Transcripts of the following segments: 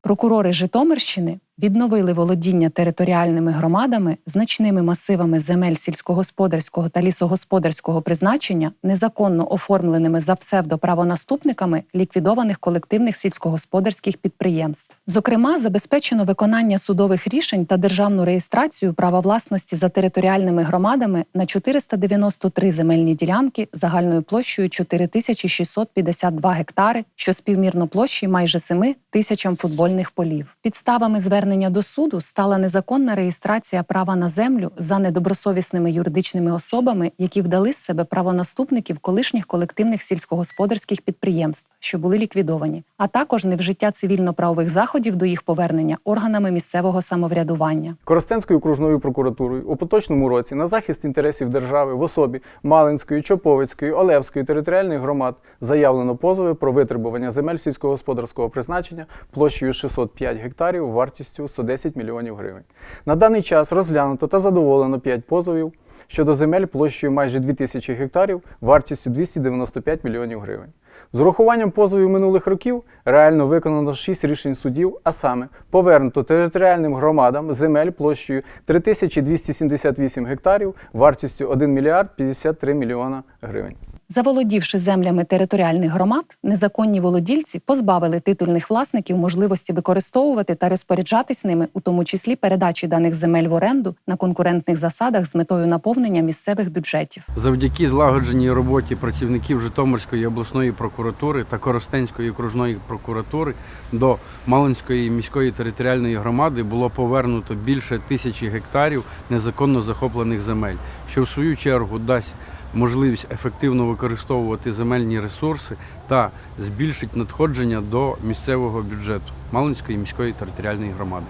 Прокурори Житомирщини відновили володіння територіальними громадами значними масивами земель сільськогосподарського та лісогосподарського призначення, незаконно оформленими за псевдоправонаступниками ліквідованих колективних сільськогосподарських підприємств. Зокрема, забезпечено виконання судових рішень та державну реєстрацію права власності за територіальними громадами на 493 земельні ділянки загальною площею 4652 гектари, що співмірно площі майже 7 тисячам футбольних полів. Підставами звернення до суду стала незаконна реєстрація права на землю за недобросовісними юридичними особами, які вдали з себе правонаступників колишніх колективних сільськогосподарських підприємств, що були ліквідовані, а також невжиття цивільно-правових заходів до їх повернення органами місцевого самоврядування. Коростенською окружною прокуратурою у поточному році на захист інтересів держави в особі Малинської, Чоповицької, Олевської територіальних громад заявлено позови про витребування земель сільськогосподарського призначення площею 605 гектарів вартістю 110 мільйонів гривень. На даний час розглянуто та задоволено 5 позовів щодо земель площею майже 2000 гектарів вартістю 295 мільйонів гривень. З урахуванням позовів минулих років реально виконано 6 рішень судів, а саме повернуто територіальним громадам земель площею 3278 гектарів вартістю 1 мільярд 53 мільйона гривень. Заволодівши землями територіальних громад, незаконні володільці позбавили титульних власників можливості використовувати та розпоряджатись ними, у тому числі передачі даних земель в оренду на конкурентних засадах з метою наповнення місцевих бюджетів. Завдяки злагодженій роботі працівників Житомирської обласної прокуратури та Коростенської окружної прокуратури до Малинської міської територіальної громади було повернуто більше тисячі гектарів незаконно захоплених земель, що в свою чергу дасть можливість ефективно використовувати земельні ресурси та збільшить надходження до місцевого бюджету Малинської міської територіальної громади.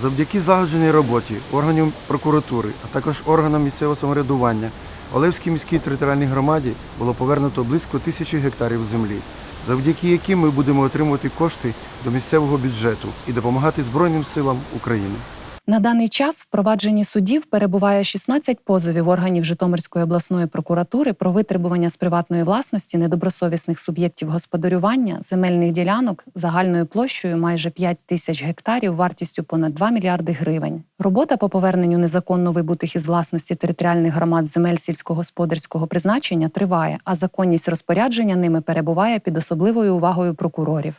Завдяки злагодженій роботі органів прокуратури, а також органам місцевого самоврядування Олевській міській територіальній громаді було повернуто близько тисячі гектарів землі, завдяки яким ми будемо отримувати кошти до місцевого бюджету і допомагати Збройним силам України. На даний час в провадженні судів перебуває 16 позовів органів Житомирської обласної прокуратури про витребування з приватної власності недобросовісних суб'єктів господарювання земельних ділянок загальною площею майже 5 тисяч гектарів вартістю понад 2 мільярди гривень. Робота по поверненню незаконно вибутих із власності територіальних громад земель сільськогосподарського призначення триває, а законність розпорядження ними перебуває під особливою увагою прокурорів.